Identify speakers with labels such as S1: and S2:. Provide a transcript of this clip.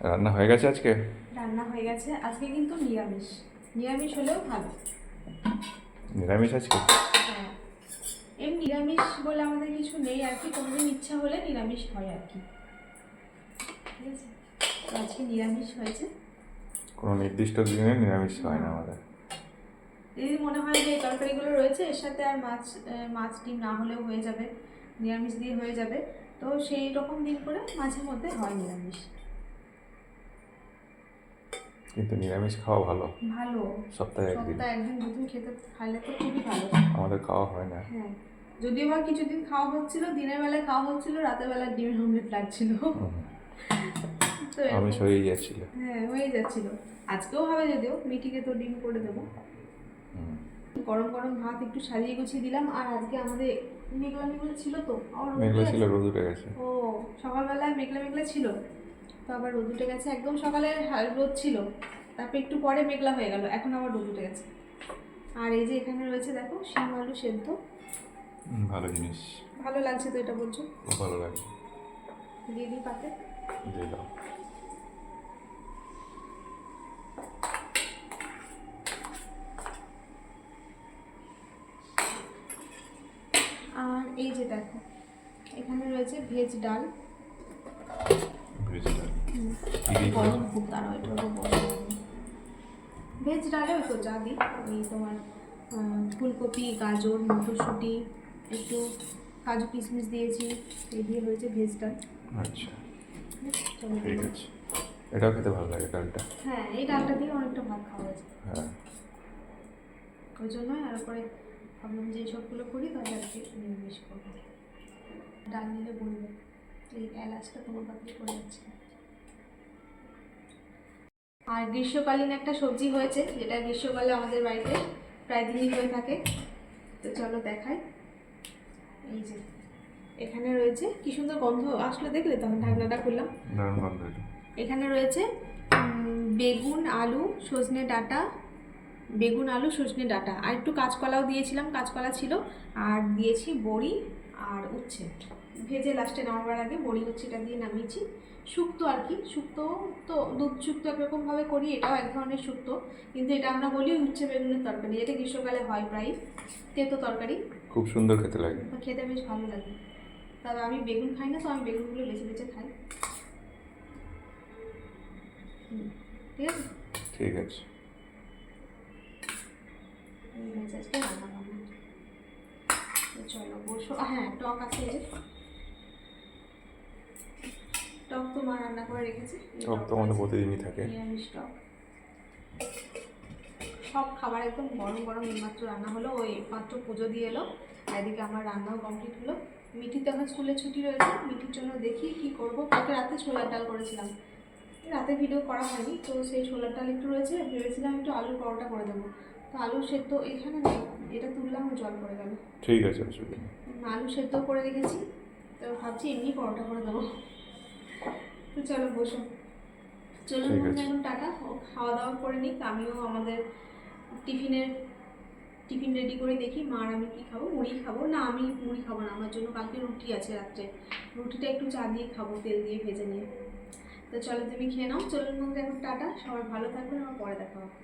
S1: রান্না হয়ে গেছে আজকে?
S2: রান্না হয়ে গেছে। আজকে কিন্তু নিরামিষ। নিরামিষ হলেও ভালো।
S1: নিরামিষ আজকে?
S2: হ্যাঁ। এমনি নিরামিষ বলে আমাদের কিছু নেই আর কি। কোনোদিন ইচ্ছা হলে নিরামিষ হয় আর কি। ঠিক আছে? আজকে নিরামিষ হয়েছে।
S1: কোনো নির্দিষ্ট দিনে নিরামিষ হয় না আমাদের।
S2: যদি মনে হয় যে এই তরকারিগুলো রয়েছে এর সাথে আর মাছ মাছ ডিম না হলেও হয়ে যাবে। নিরামিষ দিয়ে হয়ে যাবে। তো সেই রকম দিন করে মাঝে মধ্যে হয় নিরামিষ।
S1: কিন্তু নিরামিষ খাওয়া ভালো।
S2: ভালো।
S1: সপ্তাহে একদিন।
S2: সপ্তাহে একদিন দুদিন খেতে খাইলে তো খুবই ভালো।
S1: আমাদের খাওয়া হয় না।
S2: হ্যাঁ। যদিও বা কিছুদিন খাওয়া হচ্ছিল দিনের বেলায় খাওয়া হচ্ছিল রাতের বেলা ডিমের অমলেট লাগছিল। তো এরকম-
S1: হয়েই যাচ্ছিল।
S2: হ্যাঁ হয়ে যাচ্ছিল। আজকেও হবে যদিও মিঠিকে তো ডিম করে দেবো। গরম গরম ভাত একটু সাজিয়ে গুছিয়ে দিলাম আর আজকে আমাদের মেঘলা মেঘলা ছিল তো।
S1: মেঘলা ছিল রোদ উঠে গেছে।
S2: ও সকালবেলায় মেঘলা মেঘলা ছিল? তো আবার রোদ উঠে গেছে। একদম সকালে রোদ ছিল তারপর একটু পরে মেঘলা হয়ে গেল এখন আবার রোদ উঠে গেছে। আর এই যে এখানে রয়েছে দেখো শিম আলু সেদ্ধ।
S1: ভালো জিনিস।
S2: ভালো লাগছে তো এটা বলছো?
S1: ভালো লাগে।
S2: দিয়ে দিই পাতে।
S1: দিয়ে দাও।
S2: আর এই যে দেখো এখানে রয়েছে ভেজ ডাল। ভেজ ডালে ওই তো যা দিই। ওই তোমার ফুলকপি গাজর মটরশুঁটি একটু কাজু কিশমিশ দিয়েছি এই দিয়ে হয়েছে ভেজ ডাল।
S1: আচ্ছা ঠিক আছে। এটাও খেতে ভালো লাগে ডালটা।
S2: হ্যাঁ এই ডালটা দিয়ে অনেকটা ভাত খাওয়া যায়।
S1: হ্যাঁ।
S2: ওই জন্যই আর পরে ভাবলাম যে সবগুলো করি তাহলে আজকে নিরামিষ করব। ডাল নিলে বলবে। এই এলাচটা যাচ্ছে আর গ্রীষ্মকালীন একটা সবজি হয়েছে যেটা গ্রীষ্মকালে আমাদের বাড়িতে প্রায় দিনই হয়ে থাকে। তো চলো দেখাই। এই যে এখানে রয়েছে কি সুন্দর গন্ধ আসলে দেখলে তখন ঢাকনাটা খুললাম। এখানে রয়েছে বেগুন আলু সজনে ডাঁটা বেগুন আলু সজনে ডাঁটা। আর একটু কাঁচকলাও দিয়েছিলাম কাঁচকলা ছিল। আর দিয়েছি বড়ি আর উচ্ছে। ভেজে লাস্টে নামাবার আগে বড়ি উচ্ছেটা দিয়ে নামিয়েছি। শুক্তো আর কি শুক্তো তো দুধ শুক্তো একরকমভাবে করি এটাও এক ধরনের শুক্তো কিন্তু এটা আমরা বলি উচ্ছে বেগুনের তরকারি এটা গ্রীষ্মকালে হয় প্রায় তেতো তরকারি।
S1: খুব সুন্দর খেতে লাগে।
S2: খেতে বেশ ভালো লাগে। তবে আমি বেগুন খাই না তো আমি বেগুনগুলো বেছে বেছে খাই। ঠিক আছে?
S1: ঠিক আছে।
S2: চলো বসো। হ্যাঁ টক আছে। টক তো মা রান্না করে রেখেছে
S1: সব তো আমাদের প্রতিদিনই থাকে।
S2: নিরামিষ টক সব খাবার একদম গরম গরম এইমাত্র রান্না হলো ওই মাত্র পুজো দিয়ে এলো আর এদিকে আমার রান্নাও কমপ্লিট হলো। মিঠি তো এখন স্কুলে ছুটি রয়েছে মিঠির জন্য দেখি কি করব। কালকে রাতে ছোলার ডাল করেছিলাম। রাতে ভিডিও করা হয়নি তো সেই ছোলার ডাল একটু রয়েছে ভেবেছিলাম একটু আলুর পরোটা করে দেবো। তো আলু সেদ্ধ এখানে নেই এটা তুললাম ও জল পড়ে গেল।
S1: ঠিক আছে অসুবিধা
S2: আলু সেদ্ধ করে রেখেছি তো ভাবছি এমনি পরোটা করে দেবো। চলো বসো। চলো এখন টাটা খাওয়া দাওয়া করে নিক আমিও আমাদের টিফিনের টিফিন রেডি করে দেখি মা আর আমি কি খাব মুড়ি খাব। না আমি মুড়ি খাব না আমার জন্য কালকে রুটি আছে রাত্রে। রুটিটা একটু চা দিয়ে খাব তেল দিয়ে ভেজে নিয়ে। তো চলো তুমি খেয়ে নাও। চলুন মধ্যে এখন টাটা সবাই ভালো থাকবেন আমার পরে দেখা হবে।